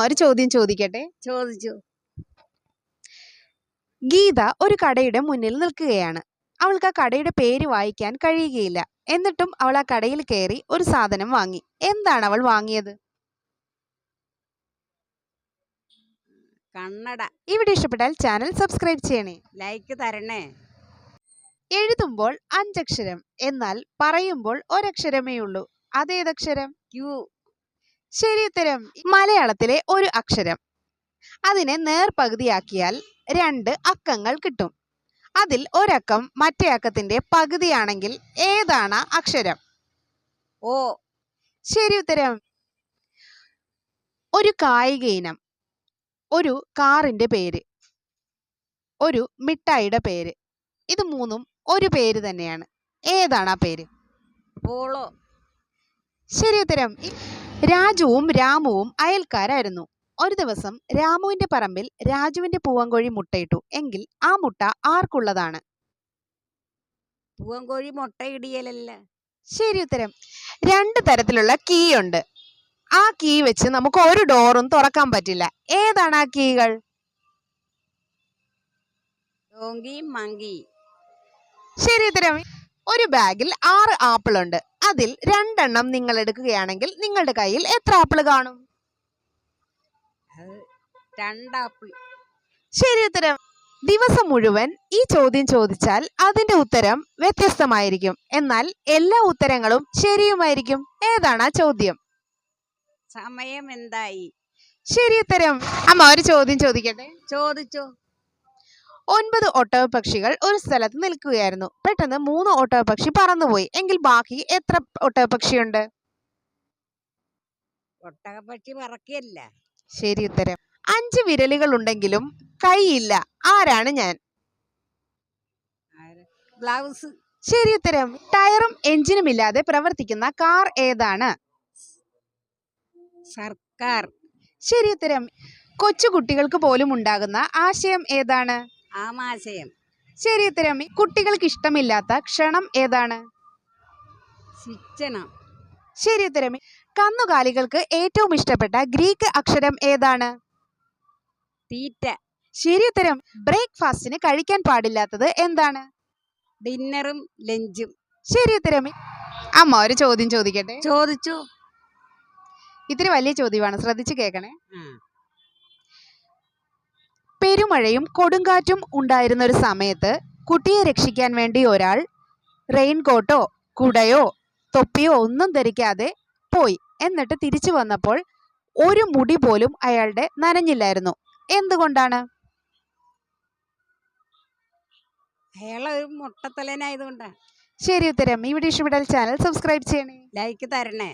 ഒരു ചോദ്യം ചോദിക്കട്ടെ? ചോദിച്ചു. ഗീത ഒരു കടയുടെ മുന്നിൽ നിൽക്കുകയാണ്. അവൾക്ക് ആ കടയുടെ പേര് വായിക്കാൻ കഴിയുകയില്ല. എന്നിട്ടും അവൾ ആ കടയിൽ കയറി ഒരു സാധനം വാങ്ങി. എന്താണ് അവൾ വാങ്ങിയത്? കണ്ണട. ഇവിടെ ഇഷ്ടപ്പെട്ടാൽ ചാനൽ സബ്സ്ക്രൈബ് ചെയ്യണേ. ലൈക്ക് തരണേ. എഴുതുമ്പോൾ അഞ്ചക്ഷരം. എന്നാൽ പറയുമ്പോൾ ഒരക്ഷരമേ ഉള്ളൂ. അതേതക്ഷരം? ക്യൂ. ശരി ഉത്തരം. മലയാളത്തിലെ ഒരു അക്ഷരം. അതിനെ നേർപകുതിയാക്കിയാൽ രണ്ട് അക്കങ്ങൾ കിട്ടും. അതിൽ ഒരക്കം മറ്റേ അക്കത്തിന്റെ പകുതിയാണെങ്കിൽ ഏതാണ് അക്ഷരം? ഓ. ശരി ഉത്തരം. ഒരു കായിക ഇനം. ഒരു കാറിന്റെ പേര്. ഒരു മിഠായിയുടെ പേര്. ഇത് മൂന്നും ഒരു പേര് തന്നെയാണ്. ഏതാണ് ആ പേര്? പോളോ. ശരി ഉത്തരം. രാജുവും രാമുവും അയൽക്കാരായിരുന്നു. ഒരു ദിവസം രാമുവിന്റെ പറമ്പിൽ രാജുവിന്റെ പൂവൻകോഴി മുട്ടയിട്ടു. എങ്കിൽ ആ മുട്ട ആർക്കുള്ളതാണ്? പൂവൻകോഴി മുട്ടയിടിയല്ല ശരി ഉത്തരം. രണ്ട് തരത്തിലുള്ള കീ ഉണ്ട് ആ കീ വെച്ച് നമുക്ക് ഒരു ഡോറും തുറക്കാൻ പറ്റില്ല. ഏതാണ് ആ കീകൾ? ശരി ഉത്തരം. ഒരു ബാഗിൽ ആറ് ആപ്പിൾ ഉണ്ട് അതിൽ രണ്ടെണ്ണം നിങ്ങൾ എടുക്കുകയാണെങ്കിൽ നിങ്ങളുടെ കയ്യിൽ എത്ര ആപ്പിൾ കാണും? രണ്ടാപ്പിൾ ശരി ഉത്തരം. ദിവസം മുഴുവൻ ഈ ചോദ്യം ചോദിച്ചാൽ അതിന്റെ ഉത്തരം വ്യത്യസ്തമായിരിക്കും. എന്നാൽ എല്ലാ ഉത്തരങ്ങളും ശരിയുമായിരിക്കും. ഏതാണ് ആ ചോദ്യം? സമയം എന്തായി? ശരി ഉത്തരം. അമ്മ ഒരു ചോദ്യം ചോദിക്കട്ടെ? ചോദിച്ചു. ഒൻപത് ഒട്ടകപക്ഷികൾ ഒരു സ്ഥലത്ത് നിൽക്കുകയായിരുന്നു. പെട്ടെന്ന് മൂന്ന് ഒട്ടകപക്ഷി പറന്നുപോയി. എങ്കിൽ ബാക്കി എത്ര ഒട്ടക പക്ഷിയുണ്ട് പറക്കിയല്ല. ശരി ഉത്തരം. അഞ്ച് വിരലുകൾ ഉണ്ടെങ്കിലും കൈയില്ല. ആരാണ് ഞാൻ? ബ്ലൗസ് ശരി ഉത്തരം. ടയറും എഞ്ചിനും ഇല്ലാതെ പ്രവർത്തിക്കുന്ന കാർ ഏതാണ്? സർക്കാർ. ശരി ഉത്തരം. കൊച്ചുകുട്ടികൾക്ക് പോലും ഉണ്ടാകുന്ന ആശയം ഏതാണ്? ആമാശയം. ശരി ഉത്തരം കുട്ടികൾക്ക് ഇഷ്ടമില്ലാത്ത ക്ഷണം ഏതാണ്? ശിക്ഷണം. ശരി ഉത്തരം കന്നുകാലികൾക്ക് ഏറ്റവും ഇഷ്ടപ്പെട്ട ഗ്രീക്ക് അക്ഷരം ഏതാണ്? തീറ്റ. ശരി ഉത്തരം. ബ്രേക്ക്ഫാസ്റ്റിന് കഴിക്കാൻ പാടില്ലാത്തത് എന്താണ്? ഡിന്നറും ലഞ്ചും. ശരി ഉത്തരം അമ്മ ഒരു ചോദ്യം ചോദിക്കട്ടെ? ചോദിച്ചു. ഇത്തിരി വലിയ ചോദ്യമാണ്. ശ്രദ്ധിച്ചു കേൾക്കണേ. ആ പെരുമഴയും കൊടുങ്കാറ്റും ഉണ്ടായിരുന്ന ഒരു സമയത്ത് കുട്ടിയെ രക്ഷിക്കാൻ വേണ്ടി ഒരാൾ റെയിൻകോട്ടോ കുടയോ തൊപ്പിയോ ഒന്നും ധരിക്കാതെ പോയി. എന്നിട്ട് തിരിച്ചു വന്നപ്പോൾ ഒരു മുടി പോലും അയാളുടെ നനഞ്ഞില്ലായിരുന്നു. എന്തുകൊണ്ടാണ്? അയാളെ ശരി ഉത്തരം. ഈ വീഡിയോ ഇഷ്ടപ്പെട്ടാൽ ചാനൽ സബ്സ്ക്രൈബ് ചെയ്യണേ. ലൈക്ക് തരണേ.